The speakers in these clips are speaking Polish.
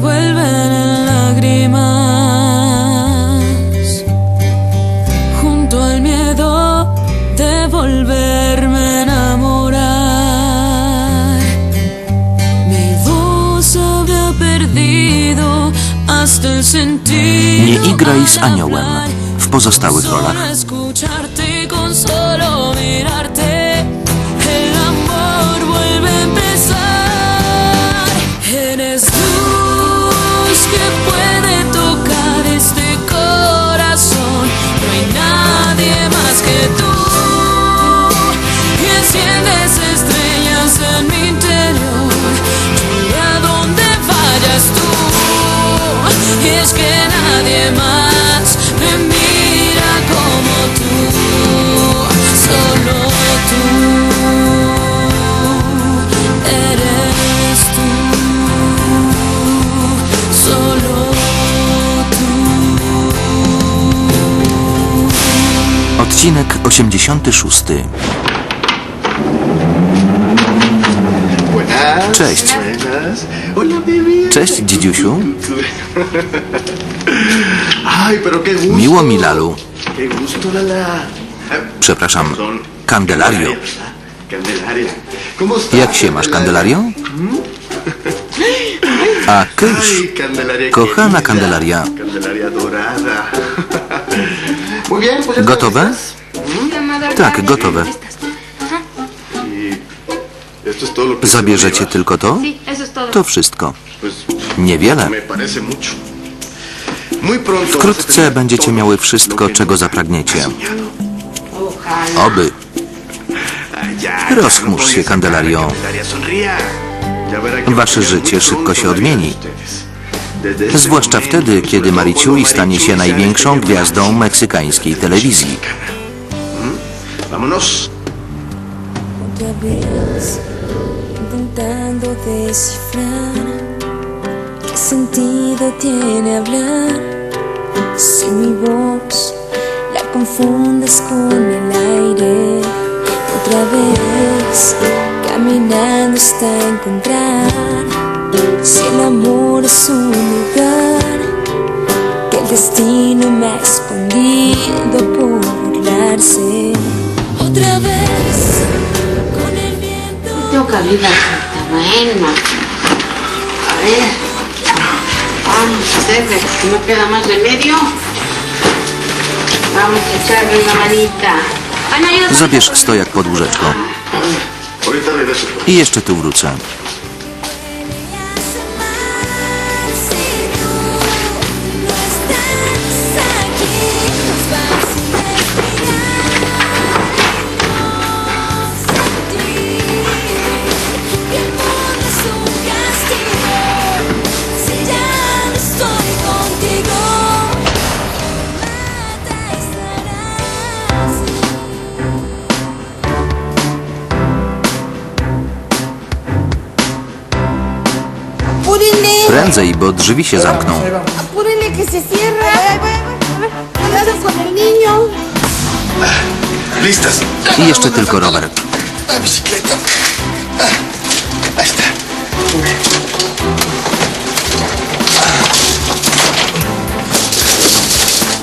envuelven en lágrimas, junto al miedo de volverme a enamorar. Mi voz había perdido hasta el sentido. Nie igraj z aniołem w pozostałych rolach. Odcinek 86. Buenas. Cześć. Cześć, gusto. Miło mi, Lalu. Przepraszam, Candelario. Jak się masz, Candelario? A kysz, kochana. Candelaria. Gotowe? Tak, gotowe. Zabierzecie tylko to? To wszystko. Niewiele. Wkrótce będziecie miały wszystko, czego zapragniecie. Oby. Rozchmurz no się, Candelario. Wasze życie szybko się odmieni. Zwłaszcza wtedy, kiedy Mariciuli stanie się największą gwiazdą meksykańskiej telewizji. Vámonos. otra vez, intentando descifrar qué sentido tiene hablar. Si mi voz la confundes con el aire, otra vez caminando hasta encontrar si el amor es un A ver. Vamos a hacerle. No queda más remedio. Vamos a echarle una manita. Zabierz stojak pod regreso. I jeszcze tu wrócę. Prędzej, bo drzwi się zamkną. I jeszcze tylko Robert. La bicicleta. Ahí está.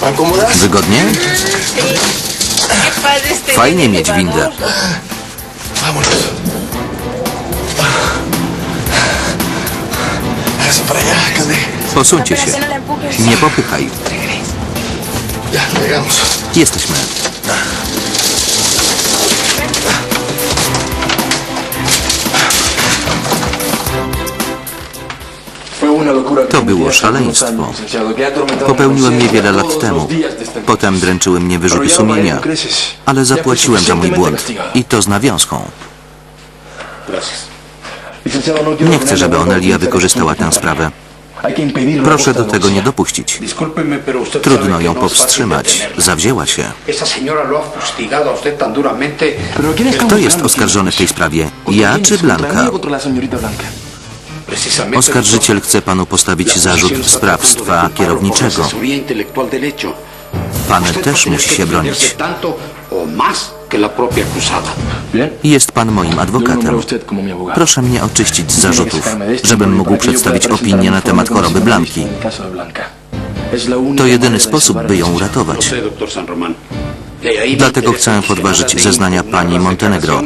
¿Van cómodas? Wygodnie? Fajnie mieć windę. Vámonos. Posuńcie się. Nie popychaj. Jesteśmy. To było szaleństwo. Popełniłem je wiele lat temu. Potem dręczyły mnie wyrzuty sumienia. Ale zapłaciłem za mój błąd. I to z nawiązką. Nie chcę, żeby Onelia wykorzystała tę sprawę. Proszę do tego nie dopuścić. Trudno ją powstrzymać. Zawzięła się. Kto jest oskarżony w tej sprawie? Ja czy Blanka? Oskarżyciel chce panu postawić zarzut sprawstwa kierowniczego. Pan też musi się bronić. Que la propia acusada. Bien. Jest pan moim adwokatem. Proszę mnie oczyścić z zarzutów, żebym mógł pueda przedstawić opinię na temat choroby Blanki. To jedyny sposób, by ją uratować. Dlatego chcę podważyć zeznania pani Montenegro.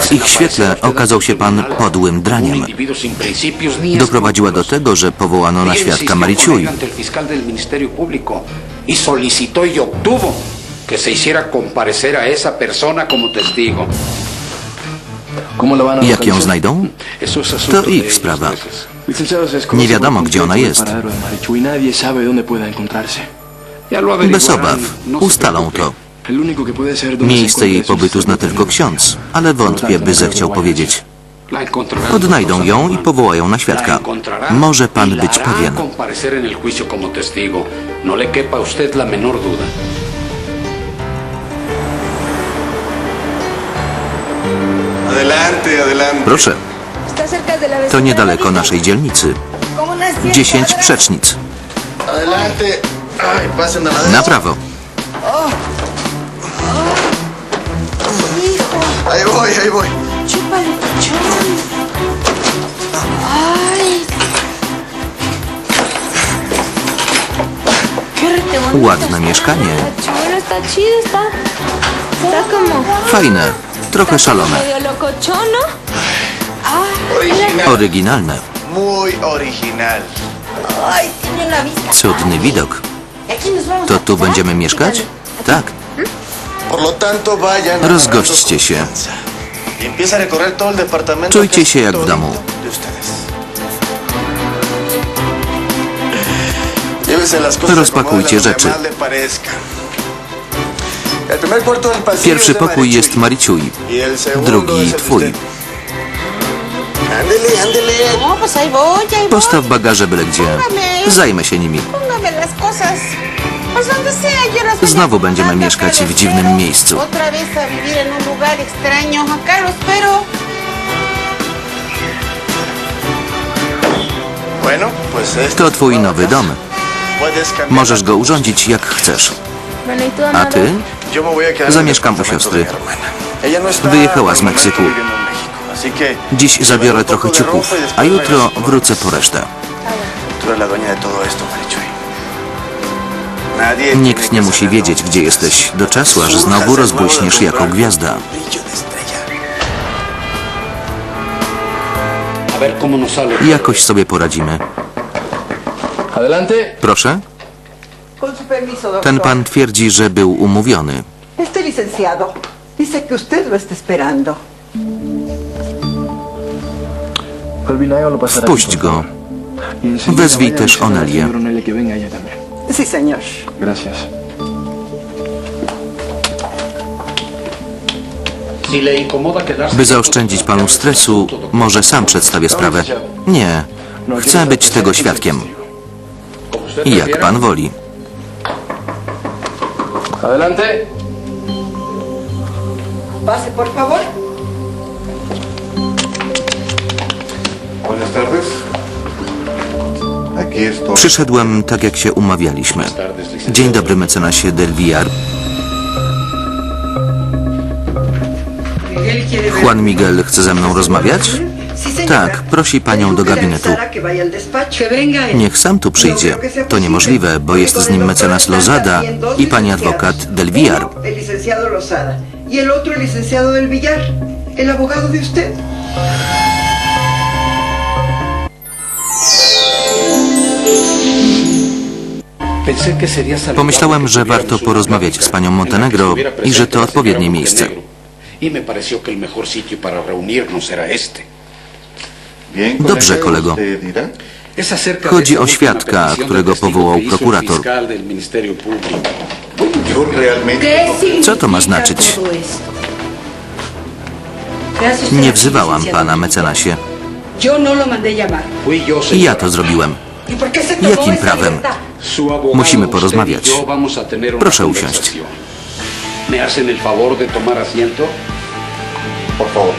W ich świetle okazał się pan podłym draniem. Doprowadziła do tego, że powołano na świadka Mariciuj. Y y que se hiciera comparecer a esa persona como testigo. ¿Cómo la van a Jak ją znajdą? To ich sprawa. Nie wiadomo, gdzie ona jest. y Bez obaw, no ustalą to. El único que puede saber dónde se Miejsce jej pobytu zna tylko ksiądz, ale wątpię, by zechciał powiedzieć. Odnajdą ją i powołają na świadka. Może y pan la być pewien. Proszę, to niedaleko naszej dzielnicy. Como unas 100 Dziesięć przecznic. Na prawo. Hijo, Ahí voy, ahí voy. chúpalo, pichón. Ay. Qué rete bonito Ładne mieszkanie. Está chulo, está chido, está. Está como Fajne, trochę szalone. Oryginalne. Cudny widok. To tu będziemy mieszkać? Tak. Rozgośćcie się. Czujcie się jak w domu. Rozpakujcie rzeczy. Pierwszy pokój jest segundo drugi twój. No. Postaw bagaże byle gdzie. Zajmę się nimi. Znowu będziemy mieszkać w dziwnym miejscu. To twój nowy dom. Możesz go urządzić jak chcesz. ¿y A ty? Zamieszkam u siostry. Wyjechała z Meksyku. Dziś zabiorę trochę después a jutro wrócę po resztę. Nikt nie musi wiedzieć, gdzie jesteś, do czasu, aż znowu rozbłyśniesz jako gwiazda. Jakoś sobie poradzimy. Proszę? Ten pan twierdzi, że był umówiony. Este licenciado dice que usted lo está esperando. Wpuść go. Y Wezwij też Onelię. Sí, señor. Gracias. By zaoszczędzić panu stresu, może sam przedstawię sprawę. Nie, chcę być tego świadkiem. jak pan woli. Adelante. Pase, por favor. Buenas tardes. Aquí estoy. Przyszedłem tak, jak się umawialiśmy. Dzień dobry, mecenasie Del Villar. Juan Miguel chce ze mną rozmawiać? Tak, prosi panią do gabinetu. Niech sam tu przyjdzie. To niemożliwe, bo jest z nim mecenas Lozada i pani adwokat Del Villar. Uno, el licenciado Lozada. Y el otro, el licenciado del Villar. El abogado de usted. Pensé que sería saludable Pomyślałem, że warto porozmawiać z panią Montenegro i że to odpowiednie miejsce. Y me pareció que el mejor sitio para reunirnos era este. Dobrze, kolego. Chodzi o świadka, którego powołał prokurator. realmente. Co to ma znaczyć? Nie wzywałam pana mecenasie. No I ja to zrobiłem. ¿Y Jakim prawem? Musimy porozmawiać. y una Proszę usiąść. conversación. ¿Me hacen el favor de tomar asiento? Por favor.